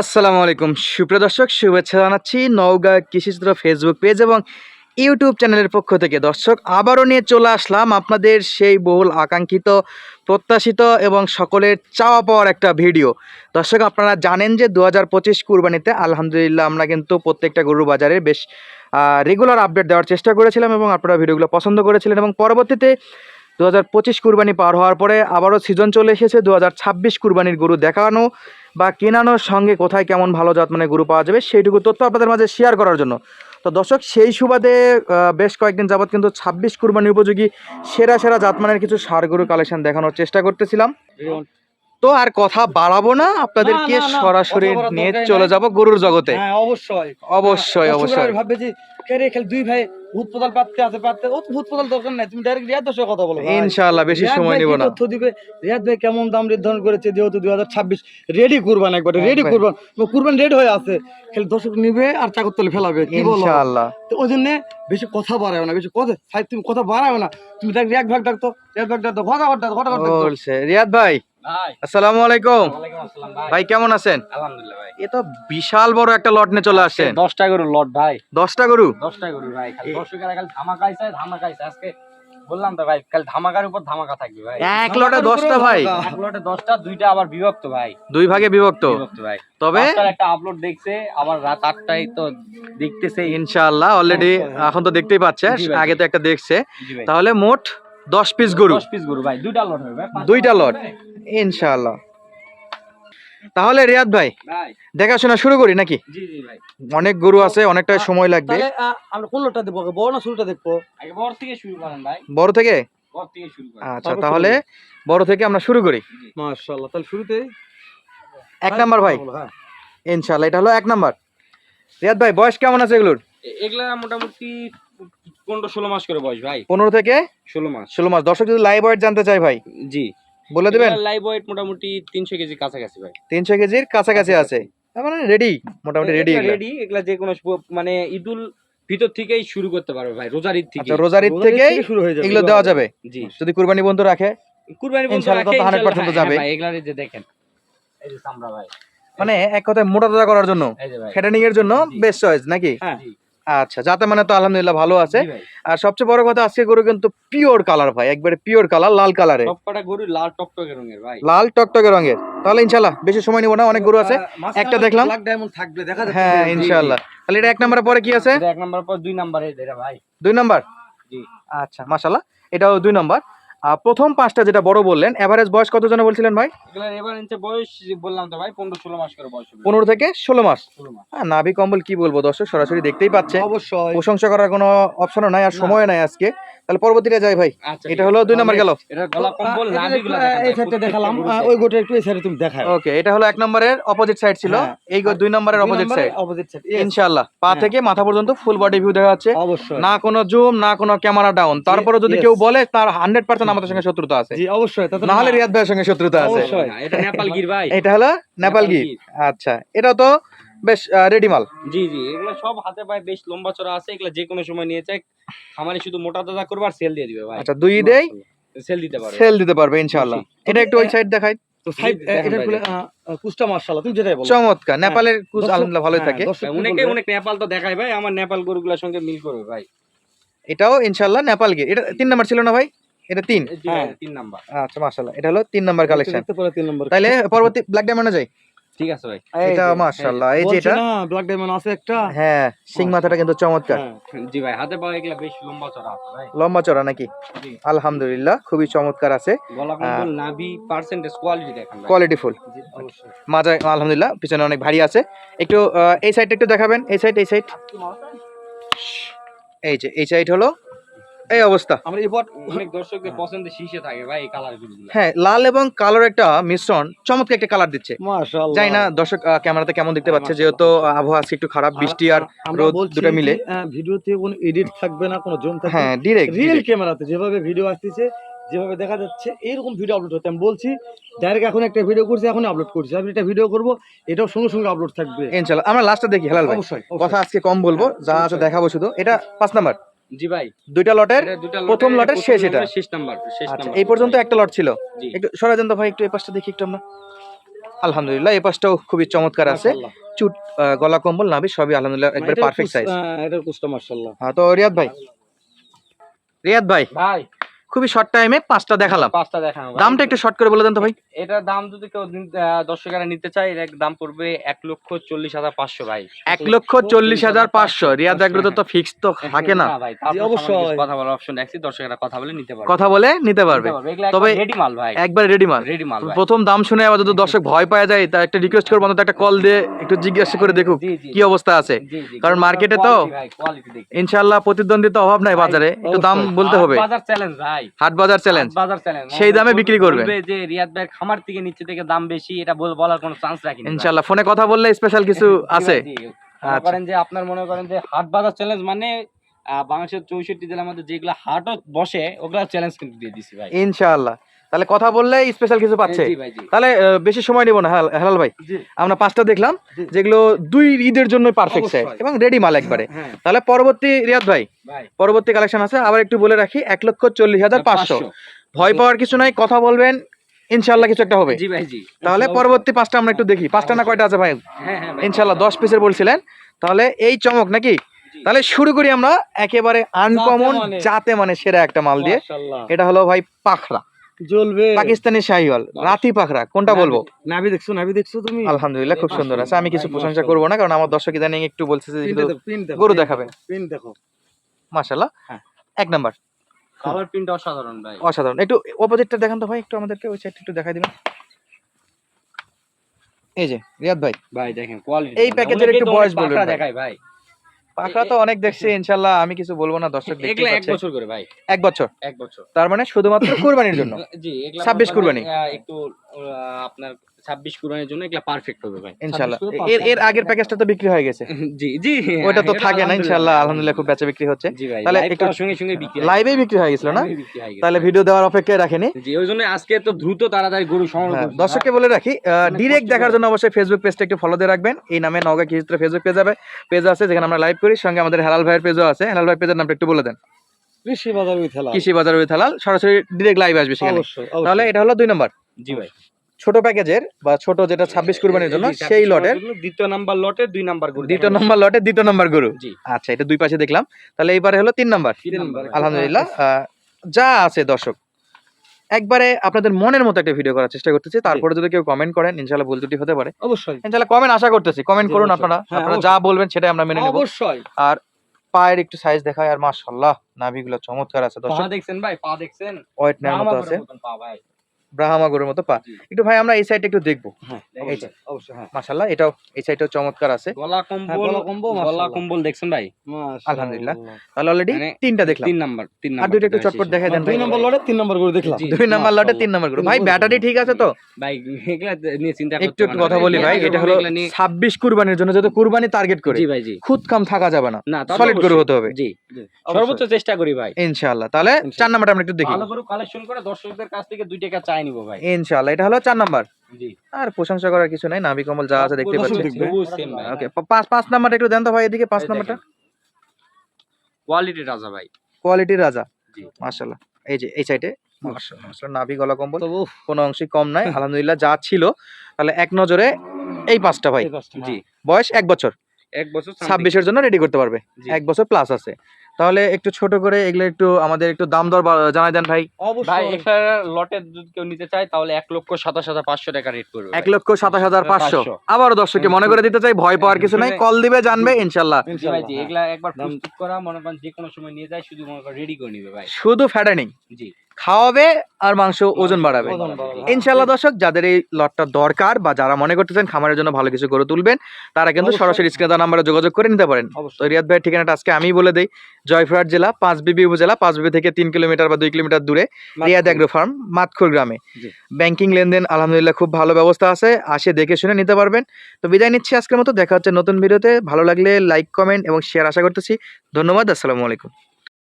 আসসালামু আলাইকুম। সুপ্রিয় দর্শক, শুভেচ্ছা জানাচ্ছি নওগাঁ কৃষিচিত্র ফেসবুক পেজ এবং ইউটিউব চ্যানেলের পক্ষ থেকে। দর্শক, আবারও নিয়ে চলে আসলাম আপনাদের সেই বহুল আকাঙ্ক্ষিত, প্রত্যাশিত এবং সকলের চাওয়া পাওয়ার একটা ভিডিও দর্শক, আপনারা জানেন যে দু হাজার পঁচিশ কুরবানিতে আলহামদুলিল্লাহ আমরা কিন্তু প্রত্যেকটা গরু বাজারে বেশ রেগুলার আপডেট দেওয়ার চেষ্টা করেছিলাম এবং আপনারা ভিডিওগুলো পছন্দ করেছিলেন এবং পরবর্তীতে দু হাজার পঁচিশ কুরবানি পার হওয়ার পরে আবারও সিজন চলে এসেছে। দু হাজার ছাব্বিশ কুরবানির গরু দেখানো বা কেনানোর সঙ্গে কোথায় কেমন ভালো জাতমানের গরু পাওয়া যাবে সেইটুকু তথ্য আপনাদের মাঝে শেয়ার করার জন্য। তো দর্শক সেই সুবাদে বেশ কয়েকদিন যাবৎ কিন্তু ছাব্বিশ কুরবানি উপযোগী সেরা সেরা জাতমানের কিছু সার গরু কালেকশন দেখানোর চেষ্টা করতেছিলাম। তো আর কথা বাড়াবো না আপনাদেরকে সরাসরি নিয়ে চলে। যাব গরুর জগতে? হ্যাঁ অবশ্যই। অবশ্যই অবশ্যই। ভাববে যে দুই ভাই ভূত পাততে আছে পাততে ও ভূত দরকার নাই তুমি ডাইরেক্ট রিয়াদ কথা বলো ইনশাআল্লাহ বেশি সময় নিব না। তথ্য দিবে? রিয়াদ ভাই কেমন দাম নির্ধারণ করেছে যেহেতু দুই হাজার ছাব্বিশ? রেডি কুরবান একবারে রেডি কুরবান। কুরবান রেডি হয়ে আছে। খালি দর্শক নিবে আর চাকর তলে ফেলাবে কি বলো? ইনশাআল্লাহ। তো ওই জন্য বেশি কথা বাড়ায় না বেশি কথা সাইড তুমি কথা বাড়ায় না। তুমি দেখ রিয়াদ ভাগ ডাকতো রিয়াদ ভাগ ডাকতো ঘটা ঘটা ঘটা ঘটা বলছে। রিয়াদ ভাই আসসালামু আলাইকুম। ভাই। কেমন আছেন? আলহামদুলিল্লাহ ভাই। এ তো বিশাল বড় একটা লট নিয়ে চলে আসছেন। দশটা গরু লট ভাই। দশটা গরু? দশটা গরু ভাই। দর্শকেরা খালি ধামাকা আইছে আজকে বললাম তো ভাই খালি ধামাকার উপর ধামাকা থাকবে ভাই। এক লটে ভাই। এক লটে দশটা দুইটা আবার বিভক্ত ভাই। দুই ভাগে বিভক্ত। বিভক্ত ভাই। তবে? একটা আপলোড দেখছে আবার রাত তো দেখতেছে। ইনশাআল্লাহ অলরেডি এখন তো দেখতেই পাচ্ছে আগে তো একটা দেখছে। তাহলে মোট দশ পিস গরু। দশ পিস গরু ভাই। দুইটা লট হবে দুইটা লট। ইনশাআল্লাহ। তাহলে রিয়াদ ভাই দেখাশোনা শুরু করি নাকি? জি জি ভাই। অনেক গরু আছে অনেকটা সময় লাগবে। লটটা বড় না শুরুটা দেখব? আগে বড় থেকে শুরু করেন ভাই। বড় থেকে? বড় থেকে শুরু করেন। আচ্ছা তাহলে বড় থেকে আমরা শুরু করি। মাশাআল্লাহ তাহলে শুরুতে এক নাম্বার ভাই। হ্যাঁ। ইনশাআল্লাহ এটা হলো এক নাম্বার। রিয়াদ ভাই বয়স কেমন আছে এগুলোর? এগুলা মোটামুটি পনেরো ষোলো মাস করে বয়স ভাই। পনেরো থেকে? ষোলো মাস। ষোলো মাস। দর্শক যদি লাইভ ওয়েট জানতে চাই ভাই। জি। বলে দেবেন? লাইভ ওয়েট মোটামুটি তিনশো কেজি কাছাকাছি ভাই। তিনশো কেজির কাছাকাছি আছে। মানে রেডি মোটামুটি রেডি রেডি এগুলা। যে কোনো মানে ঈদুল ভিতর থেকেই শুরু করতে পারবে ভাই রোজার ঈদ থেকে। আচ্ছা রোজার ঈদ থেকেই শুরু হয়ে যাবে এগুলো দেওয়া যাবে? জি। যদি কুরবানি বন্ধু রাখে কুরবানি বন্ধু ইনশাআল্লাহ রাখে, তো 100% যাবে। হ্যাঁ ভাই, এগুলার যে দেখেন। এই যে চামড়া ভাই। মানে এক কথায় মোটা তাজা করার জন্য এই যে ভাই। ফ্যাটানিং এর জন্য বেস্ট চয়েস নাকি? হ্যাঁ। আচ্ছা যাতে মানে তো আলহামদুলিল্লাহ ভালো আছে। আর সবচেয়ে বড় কথা আজকে গরু কিন্তু পিওর কালার ভাই একবারে পিওর কালার লাল কালারে সবকটা গরু লাল টকটকে রঙের ভাই। লাল টকটকে রঙের। তাহলে ইনশাআল্লাহ বেশি সময় নিব না অনেক গরু আছে। একটা দেখলাম। ব্ল্যাক ডায়মন্ড থাকবে দেখা যাচ্ছে। হ্যাঁ। ইনশাল্লাহ তাহলে এটা এক নম্বরের পরে কি আছে? এক নাম্বার পর দুই নম্বরে এটা ভাই। দুই নম্বর? জি। আচ্ছা মাশাআল্লাহ এটাও দুই নাম্বার। প্রথম পাঁচটা যেটা বড় বললেন এভারেজ বয়স কত জন বলছিলেন ভাই? বয়স বললাম তো ভাই পনেরো ষোলো মাস করে বয়স পনেরো থেকে ষোলো মাস। হ্যাঁ নাভি কম্বল কি বলব দর্শক সরাসরি দেখতেই পাচ্ছে। অবশ্যই। প্রশংসা করার কোনো অপশনও নাই আর। সময় নাই আজকে। তাহলে পরবর্তীতে যাই ভাই। আচ্ছা এটা হলো দুই নাম্বার গেল। এটা গলা কম্বল নাভি গুলা এই সাইডটা দেখালাম। ওই গোটা একটু এই সাইডে তুমি দেখাও। ওকে এটা হলো এক নম্বরের অপোজিট সাইড ছিল। হ্যাঁ। এই দুই নম্বরের অপোজিট সাইড অপোজিট সাইড ইনশাআল্লাহ। পা হ্যাঁ। থেকে মাথা পর্যন্ত ফুল বডি ভিউ দেখা যাচ্ছে। অবশ্যই। না কোনো জুম না কোনো ক্যামেরা ডাউন তারপরে যদি কেউ বলে তার হান্ড্রেড পার্সেন্ট আমাদের সঙ্গে শত্রুতা আছে। জি অবশ্যই। না হলে রিয়াদ ভাইয়ের সঙ্গে শত্রুতা আছে। এটা নেপাল গির ভাই। এটা হলো নেপাল গির। আচ্ছা এটা তো বেশ রেডি মাল। জি জি এগুলো সব হাতে পায়ে বেশ লম্বা চড়া আছে এগুলো যে কোনো সময় নিয়ে যায় খামারে শুধু মোটা করবে আর সেল দিয়ে দিবে ভাই। আচ্ছা দুই দেই সেল দিতে পারবে। সেল দিতে পারবে ইনশাআল্লাহ। এটা একটু ওই সাইড দেখাই। তো সাইড এটা খুলে দেখেন। কুষ্টা তুমি যেটাই বলো। চমৎকার নেপালের আলহামদুলিল্লাহ ভালোই হ্যাঁ, থাকে। অনেকে অনেক নেপাল তো দেখায় ভাই আমার নেপাল গরুগুলোর সঙ্গে মিল করবে ভাই। এটাও ইনশাআল্লাহ নেপাল এটা তিন নাম্বার ছিল না ভাই? এটা তিন? হ্যাঁ। তিন নাম্বার। আচ্ছা মাশাআল্লাহ এটা হলো তিন নাম্বার কালেকশন দেখতে তিন নম্বর তাইলে পরবর্তী ব্ল্যাক ডায়মন্ডে যাই। ঠিক আছে ভাই। এটা মাশাআল্লাহ। এই যে এটা? না ব্ল্যাক ডায়মন্ড আছে একটা। হ্যাঁ সিং মাথাটা কিন্তু চমৎকার। হ্যাঁ। জি ভাই হাতে এগুলো বেশ লম্বা চড়া আছে ভাই। লম্বা চড়া নাকি? জি। আলহামদুলিল্লাহ খুবই চমৎকার আছে। গলা কম্বল নাভি পার্সেন্টেজ কোয়ালিটি দেখেন কোয়ালিটি ফুল জি, অবশ্যই। মাজা আলহামদুলিল্লাহ পিছনে অনেক ভারী আছে। একটু আহ, এই সাইডটা একটু দেখাবেন। এই সাইড এই সাইড এই যে এই সাইড হলো এই অবস্থা। আমরা এই বট অনেক দর্শকদের পছন্দের শীর্ষে থাকে ভাই এই কালার হ্যাঁ লাল এবং কালোর একটা মিশ্রণ চমৎকার একটা কালার দিচ্ছে। মাশাআল্লাহ। জানি না দর্শক ক্যামেরাতে কেমন দেখতে পাচ্ছে যেহেতু আবহাওয়া আজকে একটু খারাপ বৃষ্টি আর রোদ দুটো মিলে। ভিডিওতে কোনো এডিট থাকবে না কোনো জুম থাকবে হ্যাঁ ডিরেক্ট রিয়েল ক্যামেরাতে যেভাবে ভিডিও আসতেছে যেভাবে দেখা যাচ্ছে এরকম ভিডিও আপলোড হতে আমি বলছি ডাইরেক্ট এখন একটা ভিডিও করছি এখন আপলোড করছি। আমি একটা ভিডিও করব এটাও সঙ্গে সঙ্গে আপলোড থাকবে। ইনশাআল্লাহ আমরা লাস্টে দেখি হেলাল ভাই। অবশ্যই কথা আজকে কম বলব যা আছে দেখাবো শুধু। এটা পাঁচ নাম্বার জি ভাই। দুইটা লটের? প্রথম লটের শেষ এটা। শেষ নাম্বার শেষ আচ্ছা নাম্বার। এই পর্যন্ত একটা লট ছিল? একটু ভাই একটু এই পাশটা দেখি একটু আমরা। আলহামদুলিল্লাহ এই পাশটাও খুবই চমৎকার আছে। চুট গলা কম্বল নাভি সবই আলহামদুলিল্লাহ একবার পারফেক্ট সাইজ এটার মাশাআল্লাহ। হ্যাঁ তো রিয়াদ ভাই। রিয়াদ ভাই ভাই। খুবই শর্ট টাইমে পাঁচটা দেখালাম। পাঁচটা ভাই। দামটা একটু শর্ট করে বলে দেন তো ভাই। এটার দাম যদি কেউ দর্শকেরা নিতে চায় এর দাম পড়বে এক লক্ষ চল্লিশ হাজার পাঁচশো ভাই। এক লক্ষ চল্লিশ হাজার পাঁচশো। রিয়াদ এগ্রোতে তো ফিক্স তো থাকে না। ভাই জি, অবশ্যই। কথা বলার অপশন রাখছি দর্শকেরা কথা বলে নিতে পারবে। কথা বলে নিতে পারবে। তবে রেডি মাল ভাই। একবার রেডি মাল। রেডি মাল প্রথম দাম শুনে আবার যদি দর্শক ভয় পাওয়া যায় তা একটা রিকোয়েস্ট করব অন্তত একটা কল দিয়ে একটু জিজ্ঞাসা করে দেখুক কি অবস্থা আছে। কারণ মার্কেটে তো। ইনশাল্লাহ প্রতিদ্বন্দ্বিতা অভাব নাই বাজারে একটু দাম বলতে হবে। বাজার চ্যালেঞ্জ ভাই। হাট বাজার চ্যালেঞ্জ বাজার চ্যালেঞ্জ সেই দামে বিক্রি করবেন। যে রিয়াদ ভাই খামার থেকে নিচে থেকে দাম বেশি এটা বল- বলার কোনো চান্স রাখি ইনশাল্লাহ ফোনে কথা বললে স্পেশাল কিছু আছে? মনে আচ্ছা। করেন যে আপনার মনে করেন যে হাট বাজার চ্যালেঞ্জ মানে বাংলাদেশের চৌষট্টি জেলার মধ্যে যেগুলো হাটও বসে ওগুলা চ্যালেঞ্জ কিন্তু দিয়ে দিছি ভাই। ইনশাআল্লাহ। তাহলে কথা বললে স্পেশাল কিছু পাচ্ছে। তাহলে বেশি সময় নেব না হাল- হেলাল ভাই। আমরা পাঁচটা দেখলাম যেগুলো দুই ঈদের জন্য পারফেক্ট সাইজ এবং রেডি মাল একবারে। হ্যাঁ তাহলে পরবর্তী রিয়াদ ভাই ভাই। পরবর্তী কালেকশন আছে আবার একটু বলে রাখি এক লক্ষ চল্লিশ হাজার পাঁচশো। ভয় পাওয়ার কিছু নাই কথা বলবেন ইনশাল্লাহ কিছু একটা হবে। জি ভাই জি। তাহলে পরবর্তী পাঁচটা আমরা একটু দেখি। পাঁচটা না কয়টা আছে ভাই? হ্যাঁ হ্যাঁ ইনশাল্লাহ দশ পিসের বলছিলেন তাহলে এই চমক নাকি? তাহলে শুরু করি আমরা একেবারে আনকমন মানে। জাতে মানে সেরা একটা মাল দিয়ে। এটা হলো ভাই পাখরা। জ্বলবে। পাকিস্তানি শাহিওয়াল। রাতি পাখরা। কোনটা বলব? নাভি দেখছ নাভি দেখছ তুমি? আলহামদুলিল্লাহ খুব সুন্দর আছে। আমি কিছু প্রশংসা করব না কারণ আমার দর্শক ইদানিং একটু বলছে যে গরু দেখাবে। প্রিন্ট দেখো। মাশাল্লাহ হ্যাঁ। এক নাম্বার। কালার প্রিন্ট অসাধারণ ভাই। অসাধারণ। একটু অপোজিটটা দেখান তো ভাই একটু আমাদেরকে ওই সাইডটা একটু দেখাই দিবেন। এই যে রিয়াদ ভাই। ভাই দেখেন কোয়ালিটি এই প্যাকেজের একটু বয়স বলবেন। দেখাই ভাই। পাখরা তো অনেক দেখছি ইনশাল্লাহ আমি কিছু বলব না দর্শক দেখতে এক বছর করে ভাই। এক বছর। এক বছর। তার মানে শুধুমাত্র কুরবানির জন্য। জি এগুলা 26 কুরবানি। একটু আপনার ছাব্বিশ কুরবানির জন্য এগুলা পারফেক্ট হবে ভাই। ইনশাল্লাহ। এর এর আগের প্যাকেজটা তো বিক্রি হয়ে গেছে। জি জি। ওইটা তো থাকে না ইনশাল্লাহ আলহামদুলিল্লাহ খুব বেচা বিক্রি হচ্ছে। জি ভাই তাহলে একটু সঙ্গে সঙ্গে বিক্রি হয়। লাইভেই বিক্রি হয়ে গেছিল না। তাহলে ভিডিও দেওয়ার অপেক্ষায় রাখেনি? জি ওই জন্য আজকে তো দ্রুত তাড়াতাড়ি গরু সংগ্রহ হ্যাঁ, দর্শককে বলে রাখি ডিরেক্ট দেখার জন্য অবশ্যই ফেসবুক পেজটা একটু ফলো দিয়ে রাখবেন। এই নামে নওগাঁ কৃষিত্র ফেসবুক পেজ যাবে। পেজ আছে যেখানে আমরা লাইভ করি। সঙ্গে আমাদের হেলাল ভাইয়ের পেজও আছে। হেলাল ভাই পেজের নামটা একটু বলে দেন। কৃষি বাজার উইথ হেলা কৃষি বাজার উইথ হালাল। সরাসরি ডিরেক্ট লাইভ আসবে সেখানে। তাহলে এটা হলো দুই নম্বর। জি ভাই। ছোট প্যাকেজের বা ছোট যেটা ছাব্বিশ কুরবানির জন্য সেই লটের দ্বিতীয় নাম্বার লটে দুই নাম্বার গরু। দ্বিতীয় নম্বর লটে দ্বিতীয় নম্বর গরু। আচ্ছা এটা দুই পাশে দেখলাম। তাহলে এইবারে হলো তিন নাম্বার। আলহামদুলিল্লাহ যা আছে দর্শক। একবারে আপনাদের মনের মতো একটা ভিডিও করার চেষ্টা করতেছি। তারপরে যদি কেউ কমেন্ট করেন ইনশাল্লাহ ভুল ত্রুটি হতে পারে। অবশ্যই। ইনশাল্লাহ কমেন্ট আশা করতেছি। কমেন্ট করুন আপনারা। হ্যাঁ, আপনারা যা বলবেন সেটাই আমরা মেনে নেব। অবশ্যই। আর পায়ের একটু সাইজ দেখায় আর মাশাআল্লাহ নাভিগুলো চমৎকার আছে দর্শক। পা দেখছেন ভাই পা দেখছেন? ওয়েট নেওয়ার মতো আছে। পা ভাই। ব্রাহ্মা গরুর মতো পা। একটু ভাই আমরা এই সাইডটা একটু দেখব। হ্যাঁ হ্যাঁ। মাশাআল্লাহ এটাও এই সাইডটাও চমৎকার আছে। গলা হ্যাঁ, কম্বল গলা কম্বল, গলা মাশাআল্লাহ। কম্বল দেখছেন ভাই? আলহামদুলিল্লাহ। তাহলে অলরেডি মানে তিনটা দেখলাম। তিন নাম্বার তিন আর একটু চটপট দেখাই দেন দুই নম্বর লটে তিন নম্বর করে দেখলাম। দুই নাম্বার লটে তিন নাম্বার গরু ভাই ব্যাটারি ঠিক আছে তো? ভাই এগুলা নিয়ে চিন্তা একটু করতে একটু কথা বলি ভাই এটা হলো ছাব্বিশ কুরবানির জন্য যত কুরবানি টার্গেট করে জি ভাই জি। খুদ কাম থাকা যাবে না। সলিড গরু হতে হবে। জি জি, সর্বোচ্চ চেষ্টা করি ভাই। ইনশাআল্লাহ তাহলে চার নাম্বারটা আমরা একটু দেখি। ভালো করে কালেকশন করে দর্শকদের কাছ থেকে দুই টাকা চাই নিব ভাই। ইনশাআল্লাহ এটা হলো চার নাম্বার। আর প্রশংসা করার কিছু নাই নাভি কমল যা আছে দেখতে পাচ্ছেন। same ভাই। ওকে পাঁচ পাঁচ নাম্বারটা একটু দেন তো ভাই এদিকে পাঁচ এই নাম্বারটা। কোয়ালিটি রাজা ভাই। কোয়ালিটির রাজা। জি। মাশাআল্লাহ। এই যে এই সাইডে নাভি গলা কম্বল। কোনো অংশই কম নাই আলহামদুলিল্লাহ যা ছিল তাহলে এক নজরে এই পাঁচটা ভাই। জি হ্যাঁ। বয়স এক বছর। এক বছর ছাব্বিশের জন্য রেডি করতে পারবে। এক বছর প্লাস আছে। তাহলে একটু ছোট করে এগুলো একটু আমাদের একটু দাম দর জানাই দেন ভাই। ভাই অবশ্যই একটা লটে যদি কেউ নিতে চায় তাহলে এক লক্ষ সাতাশ হাজার পাঁচশো টাকা রেট করবে এক লক্ষ সাতাশ হাজার পাঁচশো। আবার আবারও দর্শককে মনে করে দিতে চাই ভয় পাওয়ার কিছু নাই কল দিবে জানবে ইনশাল্লাহ। এগুলা একবার করা মনে করেন যে কোনো সময় নিয়ে যায় শুধু মনে করেন রেডি করে নিবে ভাই। শুধু ফ্যাটানিং জি। খাওয়াবে আর মাংস ওজন বাড়াবে। ইনশাল্লাহ দর্শক যাদের এই লটটা দরকার বা যারা মনে করতেছেন খামারের জন্য ভালো কিছু করে তুলবেন তারা কিন্তু সরাসরি স্ক্রিনে নাম্বারে যোগাযোগ করে নিতে পারেন। তো রিয়াদ ভাইয়ের ঠিকানাটা আজকে আমি বলে দিই। জয়ফুরহাট জেলা পাঁচ পাঁচবিবি উপজেলা পাঁচবিবি থেকে তিন কিলোমিটার বা দুই কিলোমিটার দূরে রিয়াদ অ্যাগ্রো ফার্ম মাতখুর গ্রামে। ব্যাংকিং লেনদেন আলহামদুলিল্লাহ খুব ভালো ব্যবস্থা আছে। আসে দেখে শুনে নিতে পারবেন। তো বিদায় নিচ্ছি আজকের মতো। দেখা হচ্ছে নতুন ভিডিওতে। ভালো লাগলে লাইক কমেন্ট এবং শেয়ার আশা করতেছি। ধন্যবাদ আসসালামু আলাইকুম।